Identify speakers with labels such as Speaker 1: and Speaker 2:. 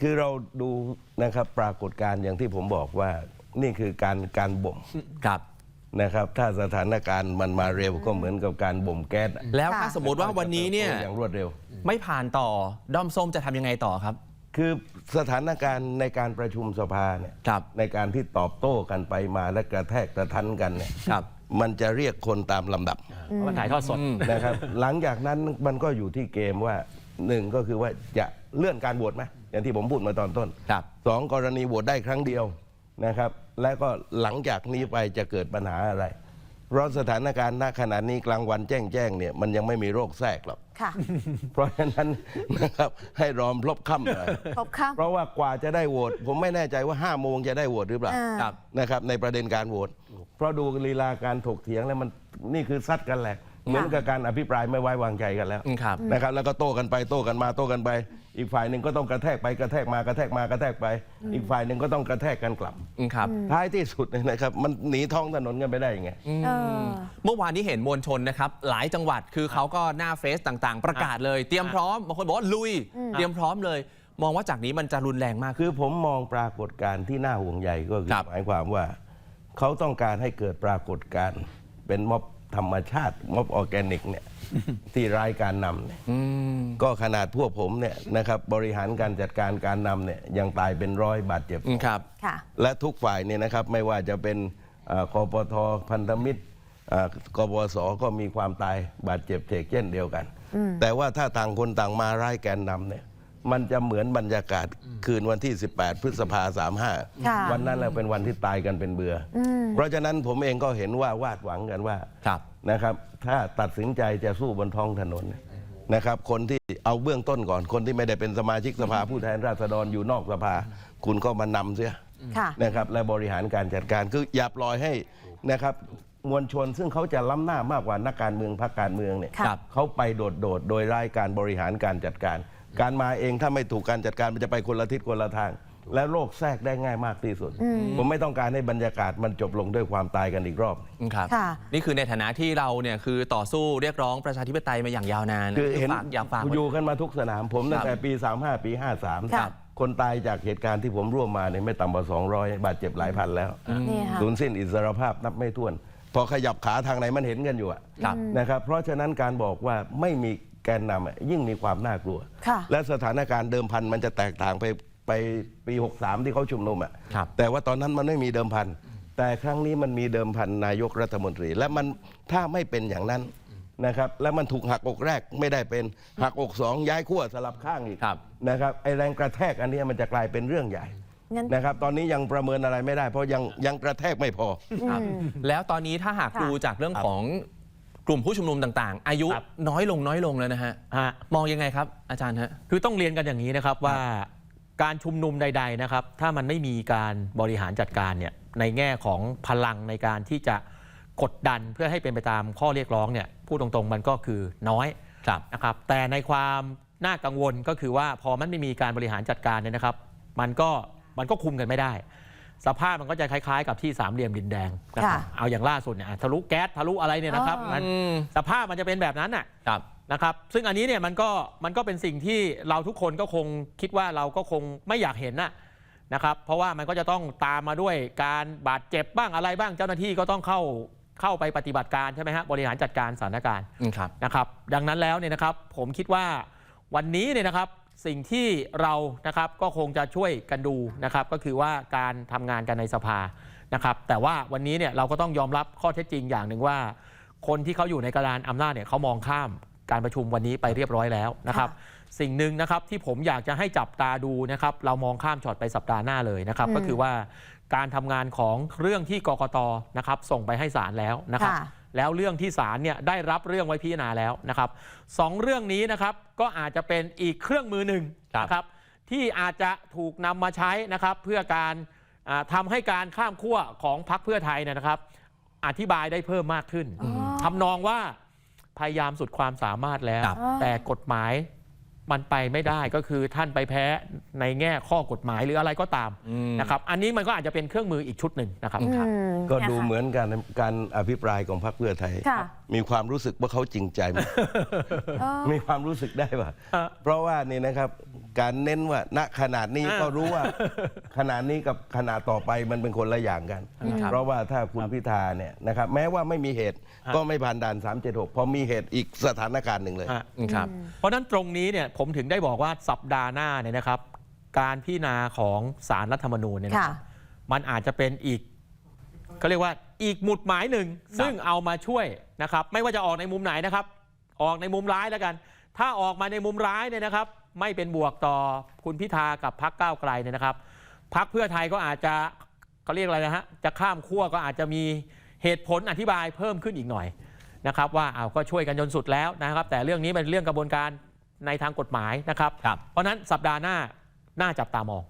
Speaker 1: คือเราดูนะครับปรากฏการณ์อย่างที่ผมบอกว่า นี่คือการการบ่ม
Speaker 2: ครับ
Speaker 1: นะครับ ถ้าสถานการณ์มันมาเร็วก็เหมือนกับการบ่มแก๊สอะ
Speaker 2: แล้วถ้า
Speaker 3: ค่ะ
Speaker 2: สมมติว่าวันนี้เนี่ย
Speaker 1: อย่างรวดเร็ว
Speaker 2: ไม่ผ่านต่อด้อมส้มจะทำยังไงต่อครับ
Speaker 1: คือสถานการณ์ในการประชุมสภาเนี่ย
Speaker 2: ครับ
Speaker 1: ในการที่ตอบโต้กันไปมาและกระแทกกระทันกันเนี่ย
Speaker 2: ครับ
Speaker 1: มันจะเรียกคนตามลำดับ
Speaker 4: เพราะมันถ่ายทอดสด
Speaker 1: นะครับ หลังจากนั้นมันก็อยู่ที่เกมว่าหนึ่งก็คือว่าจะเลื่อนการโหวตไหม อย่างที่ผมพูดมาตอนต้น
Speaker 2: ครับ
Speaker 1: สองกรณีโหวตได้ครั้งเดียวนะครับ และก็หลังจากนี้ไปจะเกิดปัญหาอะไร เพราะสถานการณ์ณขณะนี้กลางวันแจ้งแจ้งๆเนี่ยมันยังไม่มีโรคแทรกหรอก
Speaker 3: ค่ะ
Speaker 1: เพราะฉะนั้นนะครับให้รอมพลบค่ำหน่อย
Speaker 3: ครบค่
Speaker 1: เพราะว่ากว่าจะได้โหวตผมไม่แน่ใจว่า5้าโมงจะได้โหวตหรือเปล่า
Speaker 3: อ่า
Speaker 2: ครับ
Speaker 1: นะครับในประเด็นการโหวตเพราะดูลีลาการถกเถียงแล้วมันนี่คือซัดกันแหละ เหมือนกับการอภิปรายไม่ไว้วางใจกันแล้ว
Speaker 2: อืมครับ
Speaker 1: นะครับแล้วก็โต้กันไปโต้กันมาโต้กันไป อีกฝ่ายหนึ่งก็ต้องกระแทกไปกระแทกมากระแทกมากระแทกไป อีกฝ่ายหนึ่งก็ต้องกระแทกกันกลับ
Speaker 2: อืมครับ
Speaker 1: ท้ายที่สุดเนี่ยนะครับมันหนีท้องถนนกันไปได้ยังไงำ
Speaker 3: เออ
Speaker 2: เมื่อวานนี้เห็นมวลชนนะครับ หลายจังหวัดคือเขาก็หน้าเฟซต่างๆ ประกาศเลย เตรียมพร้อมบางคนบอกว่าลุยเตรียมพร้อมเลย มองว่าจากนี้มันจะรุนแรงมากขึ้น
Speaker 1: คือผมมองปรากฏการณ์ที่น่าห่วงใยก็คือ
Speaker 2: ครับ
Speaker 1: หมายความว่า เขาต้องการให้เกิดปรากฏการณ์เป็นม็อบ ธรรมชาติม็อบออร์แกนิกเนี่ยที่รายการนำเนี่ย
Speaker 2: อืม
Speaker 1: ก็ขนาดพวกผมเนี่ยนะครับบริหารการจัดการการนำเนี่ยยังตายเป็นร้อยบาดเจ็บ
Speaker 2: อืมครับ
Speaker 3: ค่ะ
Speaker 1: และทุกฝ่ายเนี่ยนะครับไม่ว่าจะเป็นเอ่อคอปทพันธมิตรเอ่อกบสก็มีความตายบาดเจ็บเฉกเช่นเดียวกัน แต่ว่าถ้าต่างคนต่างมาร้ายแกนนำเนี่ย มันจะเหมือนบรรยากาศคืนวันที่ 18 พฤษภาสามห้า
Speaker 3: ค่ะ
Speaker 1: วันนั้นแหละเป็นวันที่ตายกันเป็นเบืออเพราะฉะนั้นผมเองก็เห็นว่าวาดหวังกันว่า
Speaker 2: ครับ
Speaker 1: นะครับ ถ้าตัดสินใจจะสู้บนท้องถนนนะครับ คนที่เอาเบื้องต้นก่อนคนที่ไม่ได้เป็นสมาชิกสภาผู้แทนราษฎรอยู่นอกสภา คุณก็มานำเสีย
Speaker 3: ค่ะ
Speaker 1: นะครับและบริหารการจัดการคืออย่าปล่อยให้นะครับมวลชนซึ่งเขาจะล้ำหน้ามากกว่านักการเมืองพรรคการเมืองเนี่ย
Speaker 3: ครับ
Speaker 1: เขาไปโดดๆโดยไร้การบริหารการจัดการ การมาเองถ้าไม่ถูกการจัดการมันจะไปคนละทิศคนละทาง และโรคแทรกได้ง่ายมากที่สุด ผมไม่ต้องการให้บรรยากาศมันจบลงด้วยความตายกันอีกรอบ
Speaker 2: อืมครับ
Speaker 3: ค่ะ
Speaker 2: นี่คือในฐานะที่เราเนี่ยคือต่อสู้เรียกร้องประชาธิปไตยมาอย่างยาวนาน
Speaker 1: คือเห็น
Speaker 2: ฝากอยากฝาก
Speaker 1: อยู่กันมาทุกสนามผมตั้งแต่ปี 35 ปี 53
Speaker 3: ครับ
Speaker 1: คนตายจากเหตุการณ์ที่ผมร่วมมาเนี่ยไม่ต่ำกว่า 200 บาดเจ็บหลายพันแล้ว
Speaker 3: นี่ค่ะ
Speaker 1: สูญสิ้นอิสรภาพนับไม่ถ้วน พอขยับขาทางไหนมันเห็นกันอยู่อะ
Speaker 2: ครับ
Speaker 1: นะครับ เพราะฉะนั้นการบอกว่าไม่มีแกนนำอะยิ่งมีความน่ากลัว
Speaker 3: ค่ะ
Speaker 1: และสถานการณ์เดิมพันมันจะแตกต่างไปไปปี 63 ที่เขาชุมนุมอะ
Speaker 2: ครับ
Speaker 1: แต่ว่าตอนนั้นมันไม่มีเดิมพันแต่ครั้งนี้มันมีเดิมพันนายกรัฐมนตรี และมันถ้าไม่เป็นอย่างนั้นนะครับและมันถูกหักอกแรกไม่ได้เป็นหักอกสองย้ายขั้วสลับข้างอีก
Speaker 2: ครับ
Speaker 1: นะครับไอแรงกระแทกอันเนี้ยมันจะกลายเป็นเรื่องใหญ่
Speaker 3: งั้น
Speaker 1: นะครับตอนนี้ยังประเมินอะไรไม่ได้ เพราะยังยังกระแทกไม่พอ
Speaker 2: ครับแล้วตอนนี้ถ้าหาก
Speaker 3: ค่ะ
Speaker 2: ดูจากเรื่องของ กลุ่มผู้ชุมนุมต่างๆ อายุ
Speaker 4: ครับ
Speaker 2: น้อยลงน้อยลงแล้วนะฮะ
Speaker 4: ฮะ
Speaker 2: มองยังไงครับ อาจารย์ฮะ
Speaker 4: คือต้องเรียนกันอย่างนี้นะครับว่าการชุมนุมใด ๆนะครับ ถ้ามันไม่มีการบริหารจัดการเนี่ยในแง่ของพลังในการที่จะกดดันเพื่อให้เป็นไปตามข้อเรียกร้องเนี่ยพูดตรงๆมันก็คือน้อย
Speaker 2: ครับ
Speaker 4: นะครับ แต่ในความน่ากังวลก็คือว่าพอมันไม่มีการบริหารจัดการเนี่ยนะครับ มันก็มันก็คุมกันไม่ได้ สภาพมันก็จะคล้ายๆ กับที่สามเหลี่ยมดินแดงนะครับ
Speaker 3: ค่ะ
Speaker 4: เอาอย่างล่าสุดเนี่ยอะทะลุแก๊สทะลุอะไรเนี่ยนะครับ
Speaker 3: อ๋อ
Speaker 4: มัน
Speaker 2: อืม
Speaker 4: สภาพมันจะเป็นแบบนั้นน่ะ
Speaker 2: ครับ
Speaker 4: นะครับ ซึ่งอันนี้เนี่ยมันก็มันก็เป็นสิ่งที่เราทุกคนก็คงคิดว่าเราก็คงไม่อยากเห็นนะนะครับ เพราะว่ามันก็จะต้องตามมาด้วยการบาดเจ็บบ้างอะไรบ้างเจ้าหน้าที่ก็ต้องเข้าเข้าไปปฏิบัติการใช่ไหมฮะบริหารจัดการสถานการณ์
Speaker 2: อืมครับ
Speaker 4: นะครับ ดังนั้นแล้วเนี่ยนะครับ ผมคิดว่าวันนี้เนี่ยนะครับ สิ่งที่เรานะครับก็คงจะช่วยกันดูนะครับ ก็คือว่าการทำงานกันในสภานะครับ แต่ว่าวันนี้เนี่ยเราก็ต้องยอมรับข้อเท็จจริงอย่างหนึ่งว่า คนที่เขาอยู่ในกระดานอำนาจเนี่ยเขามองข้ามการประชุมวันนี้ไปเรียบร้อยแล้วนะครับ สิ่งหนึ่งนะครับที่ผมอยากจะให้จับตาดูนะครับ เรามองข้ามช็อตไปสัปดาห์หน้าเลยนะครับ
Speaker 3: อืม
Speaker 4: ก็คือว่าการทำงานของเรื่องที่กกตนะครับ ส่งไปให้ศาลแล้วนะครับ
Speaker 3: ค่ะ
Speaker 4: แล้วเรื่องที่ศาลเนี่ยได้รับเรื่องไว้พิจารณาแล้วนะครับสองเรื่องนี้นะครับก็อาจจะเป็นอีกเครื่องมือหนึ่ง
Speaker 2: ครับ
Speaker 4: นะครับที่อาจจะถูกนำมาใช้นะครับเพื่อการอ่าทำาให้การข้ามขั้วของพรรคเพื่อไทยเนยนะครับ อธิบายได้เพิ่มมากขึ้น
Speaker 3: อ๋อ
Speaker 4: ทำนองว่าพยายามสุดความสามารถแล้ว
Speaker 2: ครับ
Speaker 4: แต่กฎหมาย มันไปไม่ได้ก็คือท่านไปแพ้ในแง่ข้อกฎหมายหรืออะไรก็ตาม
Speaker 2: อืม
Speaker 4: นะครับอันนี้มันก็อาจจะเป็นเครื่องมืออีกชุดหนึ่งนะครับ
Speaker 3: อืม
Speaker 1: ก็
Speaker 3: เนี่ย
Speaker 1: ดู
Speaker 3: ค่ะ
Speaker 1: เหมือนกันการอภิปรายของพรรคเพื่อไทย
Speaker 3: ค่ะ
Speaker 1: มีความรู้สึกว่าเขาจริงใจไหม
Speaker 3: เออ
Speaker 1: มีความรู้สึกได้ป่ะ
Speaker 4: เออ
Speaker 1: เพราะว่านี่นะครับ การเน้นว่าณขนาดนี้
Speaker 4: อ่า
Speaker 1: ก็รู้ว่าขนาดนี้กับขนาดต่อไปมันเป็นคนละอย่างกัน
Speaker 2: ครับ
Speaker 1: เพราะว่าถ้าคุณพิธาเนี่ยนะครับแม้ว่าไม่มีเหตุ
Speaker 4: ฮะ
Speaker 1: ก็ไม่ผ่านด่าน 376 พอมีเหตุอีกสถานการณ์หนึ่งเลย
Speaker 4: ฮะ
Speaker 2: ครับ
Speaker 4: เพราะฉะนั้นตรงนี้เนี่ยผมถึงได้บอกว่าสัปดาห์หน้าเนี่ยนะครับ การพิจารณาของสารรัฐธรรมนูญเนี่ยนะ
Speaker 3: ค่ะ
Speaker 4: ครับมันอาจจะเป็นอีกเขาเรียกว่าอีกหมุดหมายหนึ่ง ซึ่งเอามาช่วยนะครับ ไม่ว่าจะออกในมุมไหนนะครับ ออกในมุมร้ายแล้วกัน ถ้าออกมาในมุมร้ายเนี่ยนะครับ ไม่เป็นบวกต่อคุณพิธากับพักก้าวไกลเนี่ยนะครับพักเพื่อไทยก็อาจจะเขาเรียกอะไรนะฮะจะข้ามขั้วก็อาจจะมีเหตุผลอธิบายเพิ่มขึ้นอีกหน่อยนะครับว่าเอาวก็ช่วยกันจนสุดแล้วนะครับ แต่เรื่องนี้เป็นเรื่องกระบวนการในทางกฎหมายนะครับ
Speaker 2: ครับ
Speaker 4: เพราะฉะนั้นสัปดาห์หน้าน่าจับตามอง